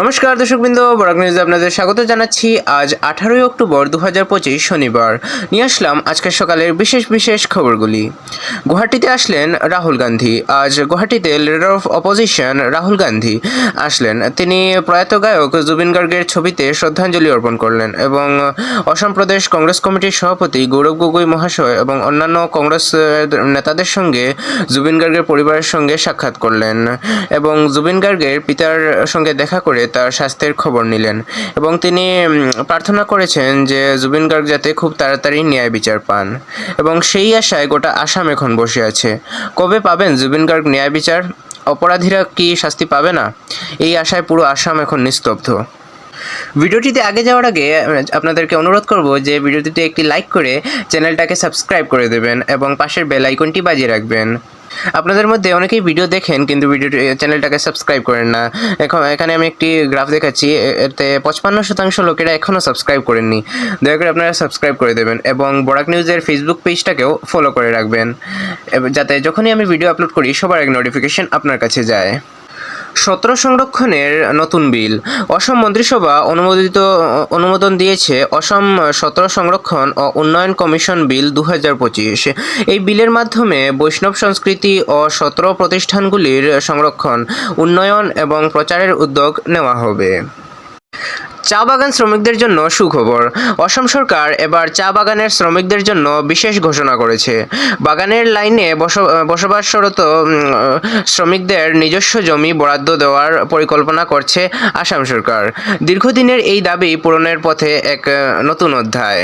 নমস্কার, দর্শকবৃন্দ, বরাক নিউজে আপনাদের স্বাগত জানাচ্ছি। আজ আঠারোই অক্টোবর দু হাজার পঁচিশ শনিবার। নিয়ে আসলাম আজকের সকালের বিশেষ বিশেষ খবরগুলি। গুয়াহাটিতে আসলেন রাহুল গান্ধী। আজ গুয়াহাটিতে leader of opposition Rahul Gandhi আসলেন। তিনি প্রয়াত গায়ক জুবিন গার্গের ছবিতে শ্রদ্ধাঞ্জলি অর্পণ করলেন এবং অসম প্রদেশ কংগ্রেস কমিটির সভাপতি গৌরব গগৈ মহাশয় এবং অন্যান্য কংগ্রেস নেতাদের সঙ্গে জুবিন গার্গের পরিবারের সঙ্গে সাক্ষাৎ করলেন এবং জুবিন গার্গের পিতার সঙ্গে দেখা করে তার স্বাস্থ্যের খবর নিলেন এবং তিনি প্রার্থনা করেছেন যে জুবিন গার্গ যাতে খুব তাড়াতাড়ি ন্যায় বিচার পান এবং সেই আশায় গোটা আসাম এখন বসে আছে। কবে পাবেন জুবিন গার্গ ন্যায় বিচার? অপরাধীরা কি শাস্তি পাবে না? এই আশায় পুরো আসাম এখন নিস্তব্ধ। ভিডিওটিতে আগে যাওয়ার আগে আপনাদেরকে অনুরোধ করব যে ভিডিওটিতে একটি লাইক করে চ্যানেলটাকে সাবস্ক্রাইব করে দেবেন এবং পাশের বেল আইকনটি বাজিয়ে রাখবেন। আপনাদের মধ্যে অনেকেই ভিডিও দেখেন, কিন্তু ভিডিও চ্যানেলটাকে সাবস্ক্রাইব করেন না। এখন, এখানে আমি একটি গ্রাফ দেখাচ্ছি এতে পঁচপান্ন শতাংশ লোকেরা এখনও সাবস্ক্রাইব করেননি। দয়া করে আপনারা সাবস্ক্রাইব করে দেবেন এবং বরাক নিউজের ফেসবুক পেজটাকেও ফলো করে রাখবেন। যাতে যখনই আমি ভিডিও আপলোড করি, সবার এক নোটিফিকেশন আপনার কাছে যায়। সতেরো সংরক্ষণের নতুন বিল। অসম মন্ত্রিসভা অনুমোদিত, অনুমোদন দিয়েছে অসম সত্র সংরক্ষণ ও উন্নয়ন কমিশন বিল দু হাজার পঁচিশ। এই বিলের মাধ্যমে বৈষ্ণব সংস্কৃতি ও সত্র প্রতিষ্ঠানগুলির সংরক্ষণ, উন্নয়ন এবং প্রচারের উদ্যোগ নেওয়া হবে। চা বাগান শ্রমিকদের জন্য সুখবর। অসম সরকার এবার চা বাগানের শ্রমিকদের জন্য বিশেষ ঘোষণা করেছে। বাগানের লাইনে বসবাসরত শ্রমিকদের নিজস্ব জমি বরাদ্দ দেওয়ার পরিকল্পনা করছে আসাম সরকার। দীর্ঘদিনের এই দাবি পূরণের পথে এক নতুন অধ্যায়।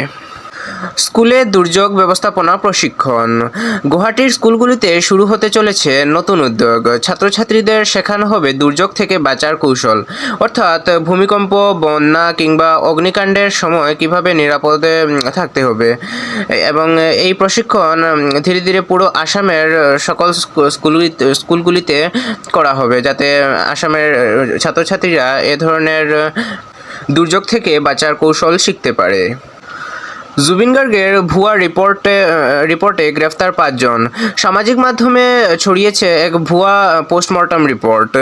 স্কুলে দুর্যোগ ব্যবস্থাপনা প্রশিক্ষণ। গুয়াহাটির স্কুলগুলিতে শুরু হতে চলেছে নতুন উদ্যোগ। ছাত্রছাত্রীদের শেখানো হবে দুর্যোগ থেকে বাঁচার কৌশল। অর্থাৎ ভূমিকম্প, বন্যা কিংবা অগ্নিকাণ্ডের সময় কীভাবে নিরাপদে থাকতে হবে। এবং এই প্রশিক্ষণ ধীরে ধীরে পুরো আসামের সকল স্কু- স্কুলগুলিতে স্কুলগুলিতে করা হবে যাতে আসামের ছাত্রছাত্রীরা এ ধরনের দুর্যোগ থেকে বাঁচার কৌশল শিখতে পারে। জুবিন গার্গের ভুয়া রিপোর্টে রিপোর্টে গ্রেফতার পাঁচজন। সামাজিক মাধ্যমে ছড়িয়েছে এক ভুয়া পোস্টমর্টম রিপোর্ট।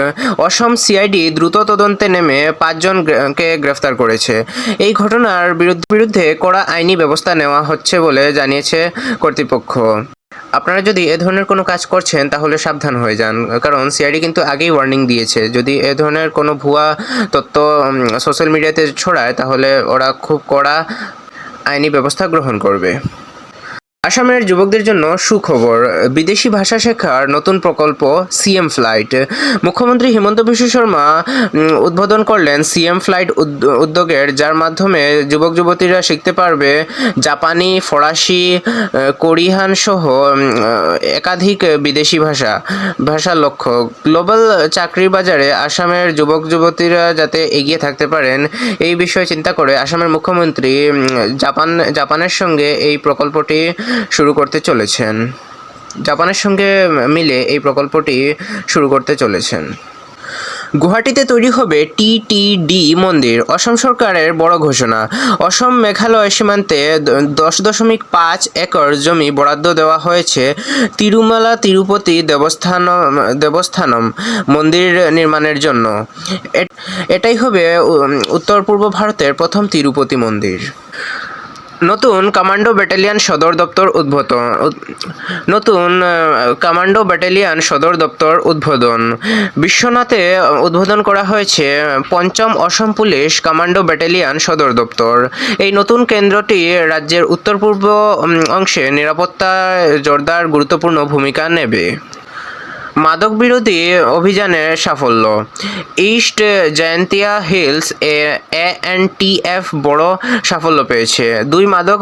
অসম সিআইডি দ্রুত তদন্তে নেমে পাঁচজনকে গ্রেফতার করেছে। এই ঘটনার বিরুদ্ধে কড়া আইনি ব্যবস্থা নেওয়া হচ্ছে বলে জানিয়েছে কর্তৃপক্ষ। আপনারা যদি এ ধরনের কোনো কাজ করছেন, তাহলে সাবধান হয়ে যান, কারণ সিআইডি কিন্তু আগেই ওয়ার্নিং দিয়েছে। যদি এ ধরনের কোনো ভুয়া তথ্য সোশ্যাল মিডিয়াতে ছড়ায়, তাহলে ওরা খুব কড়া আইনি ব্যবস্থা গ্রহণ করবে। আসামের যুবকদের জন্য সুখবর। বিদেশি ভাষা শেখার নতুন প্রকল্প সিএম ফ্লাইট। মুখ্যমন্ত্রী হিমন্ত বিশ্ব শর্মা উদ্বোধন করলেন সিএম ফ্লাইট উদ- উদ্যোগের, যার মাধ্যমে যুবক যুবতীরা শিখতে পারবে জাপানি, ফরাসি কোরিয়ান সহ একাধিক বিদেশি ভাষা ভাষার লক্ষ্য। গ্লোবাল চাকরির বাজারে আসামের যুবক যুবতীরা যাতে এগিয়ে থাকতে পারেন, এই বিষয়ে চিন্তা করে আসামের মুখ্যমন্ত্রী জাপান, জাপানের সঙ্গে এই প্রকল্পটি শুরু করতে চলেছেন। জাপানের সঙ্গে মিলে এই প্রকল্পটি শুরু করতে চলেছেন। গুয়াহাটিতে তৈরি হবে টিটিডি মন্দির, অসম সরকারের বড় ঘোষণা। অসম মেঘালয় সীমান্তে দশ দশমিক পাঁচ একর জমি বরাদ্দ দেওয়া হয়েছে তিরুমালা তিরুপতি দেবস্থান, দেবস্থানম মন্দির নির্মাণের জন্য। এটাই হবে উত্তর পূর্ব ভারতের প্রথম তিরুপতি মন্দির। নতুন কমান্ডো ব্যাটালিয়ান সদর দপ্তর উদ্বোধন নতুন কমান্ডো ব্যাটালিয়ান সদর দপ্তর উদ্বোধন। বিশ্বনাথে উদ্বোধন করা হয়েছে পঞ্চম অসম পুলিশ কমান্ডো ব্যাটালিয়ান সদর দপ্তর। এই নতুন কেন্দ্রটি রাজ্যের উত্তর পূর্ব অংশে নিরাপত্তা জোরদার গুরুত্বপূর্ণ ভূমিকা নেবে। মাদক বিরোধী অভিযানের সাফল্য। East Jaintia Hills A and T F বড় সাফল্য পেয়েছে। দুই মাদক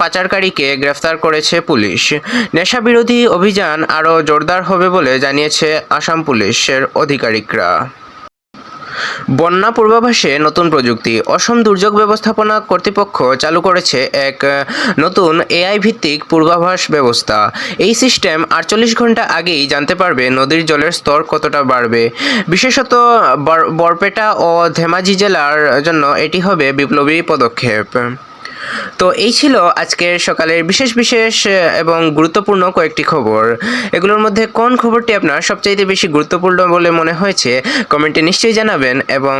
পাচারকারীকে গ্রেফতার করেছে পুলিশ। নেশা বিরোধী অভিযান আরও জোরদার হবে বলে জানিয়েছে আসাম পুলিশের আধিকারিকরা বন্যা পূর্বাভাসে নতুন প্রযুক্তি। অসম দুর্যোগ ব্যবস্থাপনা কর্তৃপক্ষ চালু করেছে এক নতুন এআই ভিত্তিক পূর্বাভাস ব্যবস্থা। এই সিস্টেম আটচল্লিশ ঘণ্টা আগেই জানতে পারবে নদীর জলের স্তর কতটা বাড়বে। বিশেষত বর- বরপেটা ও ধেমাজি জেলার জন্য এটি হবে বিপ্লবী পদক্ষেপ। তো এই ছিল আজকের সকালের বিশেষ বিশেষ এবং গুরুত্বপূর্ণ কয়েকটি খবর। এগুলোর মধ্যে কোন খবরটি আপনার সবচাইতে বেশি গুরুত্বপূর্ণ বলে মনে হয়েছে, কমেন্টে নিশ্চয়ই জানাবেন, এবং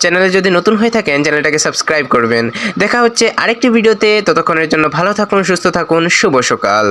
চ্যানেলে যদি নতুন হয়ে থাকেন, চ্যানেলটাকে সাবস্ক্রাইব করবেন। দেখা হচ্ছে আরেকটি ভিডিওতে, ততক্ষণের জন্য ভালো থাকুন, সুস্থ থাকুন, শুভ সকাল।